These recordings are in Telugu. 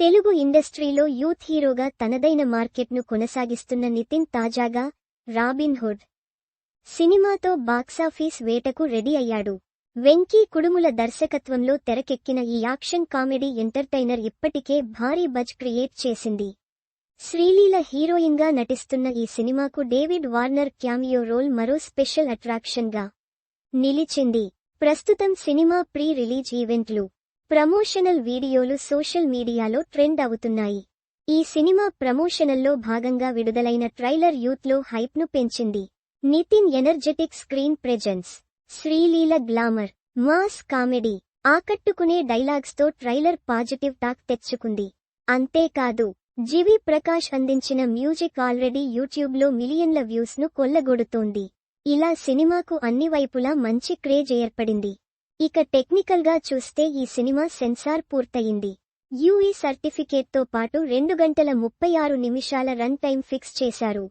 తెలుగు ఇండస్ట్రీలో యూత్ హీరోగా తనదైన మార్కెట్ను కొనసాగిస్తున్న నితిన్ తాజాగా రాబిన్ హుడ్ సినిమాతో బాక్సాఫీస్ వేటకు రెడీ అయ్యాడు. వెంకీ కుడుముల దర్శకత్వంలో తెరకెక్కిన ఈ యాక్షన్ కామెడీ ఎంటర్టైనర్ ఇప్పటికే భారీ బజ్ క్రియేట్ చేసింది. శ్రీలీల హీరోయిన్గా నటిస్తున్న ఈ సినిమాకు డేవిడ్ వార్నర్ క్యామియో రోల్ మరో స్పెషల్ అట్రాక్షన్గా నిలిచింది. ప్రస్తుతం సినిమా ప్రీ రిలీజ్ ఈవెంట్లు. ప్రమోషనల్ వీడియోలు సోషల్ మీడియాలో ట్రెండ్ అవుతున్నాయి. ఈ సినిమా ప్రమోషనల్లో భాగంగా విడుదలైన ట్రైలర్ యూత్లో హైప్ను పెంచింది. Nithin energetic screen presence. Sreeleela glamour. Mass comedy. ఆకట్టుకునే డైలాగ్స్తో ట్రైలర్ పాజిటివ్ టాక్ తెచ్చుకుంది. అంతేకాదు జివి ప్రకాష్ అందించిన మ్యూజిక్ ఆల్రెడీ యూట్యూబ్లో మిలియన్ల వ్యూస్ను కొల్లగొడుతోంది. ఇలా సినిమాకు అన్ని వైపులా మంచి క్రేజ్ ఏర్పడింది. ఇక టెక్నికల్గా చూస్తే ఈ సినిమా సెన్సార్ పూర్తయింది. యూఈ సర్టిఫికేట్తో పాటు రెండు గంటల ముప్పై ఆరు నిమిషాల రన్ టైం ఫిక్స్ చేశారు.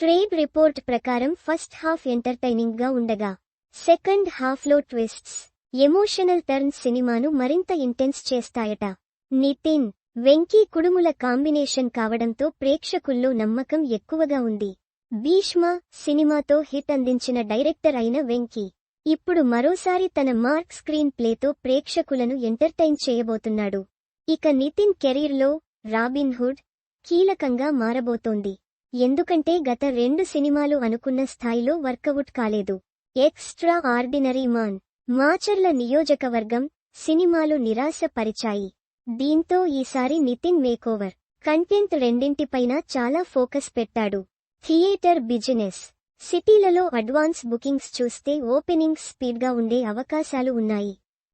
ట్రేడ్ రిపోర్ట్ ప్రకారం ఫస్ట్ హాఫ్ ఎంటర్టైనింగ్గా ఉండగా సెకండ్ హాఫ్లో ట్విస్ట్స్ ఎమోషనల్ టర్న్ సినిమాను మరింత ఇంటెన్స్ చేస్తాయట. నితిన్ వెంకీ కుడుముల కాంబినేషన్ కావడంతో ప్రేక్షకుల్లో నమ్మకం ఎక్కువగా ఉంది. భీష్మ సినిమాతో హిట్ అందించిన డైరెక్టర్ అయిన వెంకీ. ఇప్పుడు మరోసారి తన మార్క్ స్క్రీన్ ప్లేతో ప్రేక్షకులను ఎంటర్టైన్ చేయబోతున్నాడు. ఇక నితిన్ కెరీర్లో రాబిన్ హుడ్ కీలకంగా మారబోతోంది. ఎందుకంటే గత రెండు సినిమాలు అనుకున్న స్థాయిలో వర్కవుట్ కాలేదు. ఎక్స్ట్రా ఆర్డినరీ మాన్ మాచర్ల నియోజకవర్గం సినిమాలు నిరాశపరిచాయి. దీంతో ఈసారి నితిన్ మేకోవర్ కంటెంట్ రెండింటిపైన చాలా ఫోకస్ పెట్టాడు. థియేటర్ బిజినెస్ సిటీలలో అడ్వాన్స్ బుకింగ్స్ చూస్తే ఓపెనింగ్స్ స్పీడ్గా ఉండే అవకాశాలు ఉన్నాయి.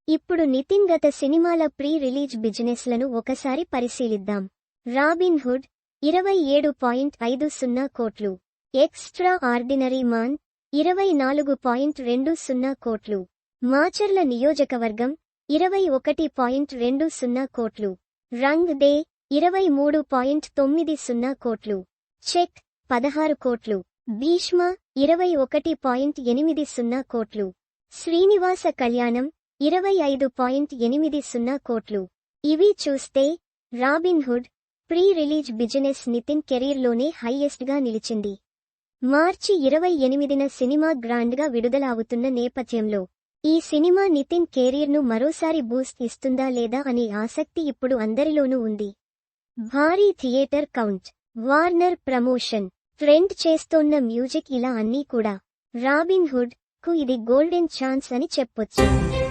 ఇప్పుడు నితిన్ గత సినిమాల ప్రీ రిలీజ్ బిజినెస్లను ఒకసారి పరిశీలిద్దాం. రాబిన్ హుడ్ ఇరవై ఏడు పాయింట్ ఐదు సున్నా కోట్లు. ఎక్స్ట్రా ఆర్డినరీ మాన్ ఇరవై నాలుగు పాయింట్ రెండు సున్నా కోట్లు. మాచర్ల నియోజకవర్గం ఇరవై ఒకటి పాయింట్ రెండు సున్నా కోట్లు. రంగ్ డే ఇరవై మూడు పాయింట్ తొమ్మిది సున్నా కోట్లు. చెక్ పదహారు కోట్లు. భీష్మ ఇరవై ఒకటి పాయింట్ ఎనిమిది సున్నా కోట్లు. శ్రీనివాస కళ్యాణం ఇరవై ఐదు పాయింట్ ఎనిమిది సున్నా కోట్లు. ఇవి చూస్తే Robin Hood pre release business Nithin కెరీర్లోనే హైయెస్ట్గా నిలిచింది. మార్చి ఇరవై ఎనిమిదిన సినిమా గ్రాండ్గా విడుదల అవుతున్న నేపథ్యంలో ఈ సినిమా నితిన్ కెరీర్ను మరోసారి బూస్ట్ ఇస్తుందా లేదా అనే ఆసక్తి ఇప్పుడు అందరిలోనూ ఉంది. భారీ theatre count Warner promotion. Trend చేస్తోన్న మ్యూజిక్ ఇలా అన్నీ కూడా. రాబిన్ హుడ్కు ఇది గోల్డెన్ ఛాన్స్ అని చెప్పొచ్చు.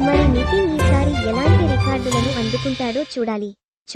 మరి నితిన్ ఈసారి ఎలాంటి రికార్డులను అందుకుంటాడో చూడాలి.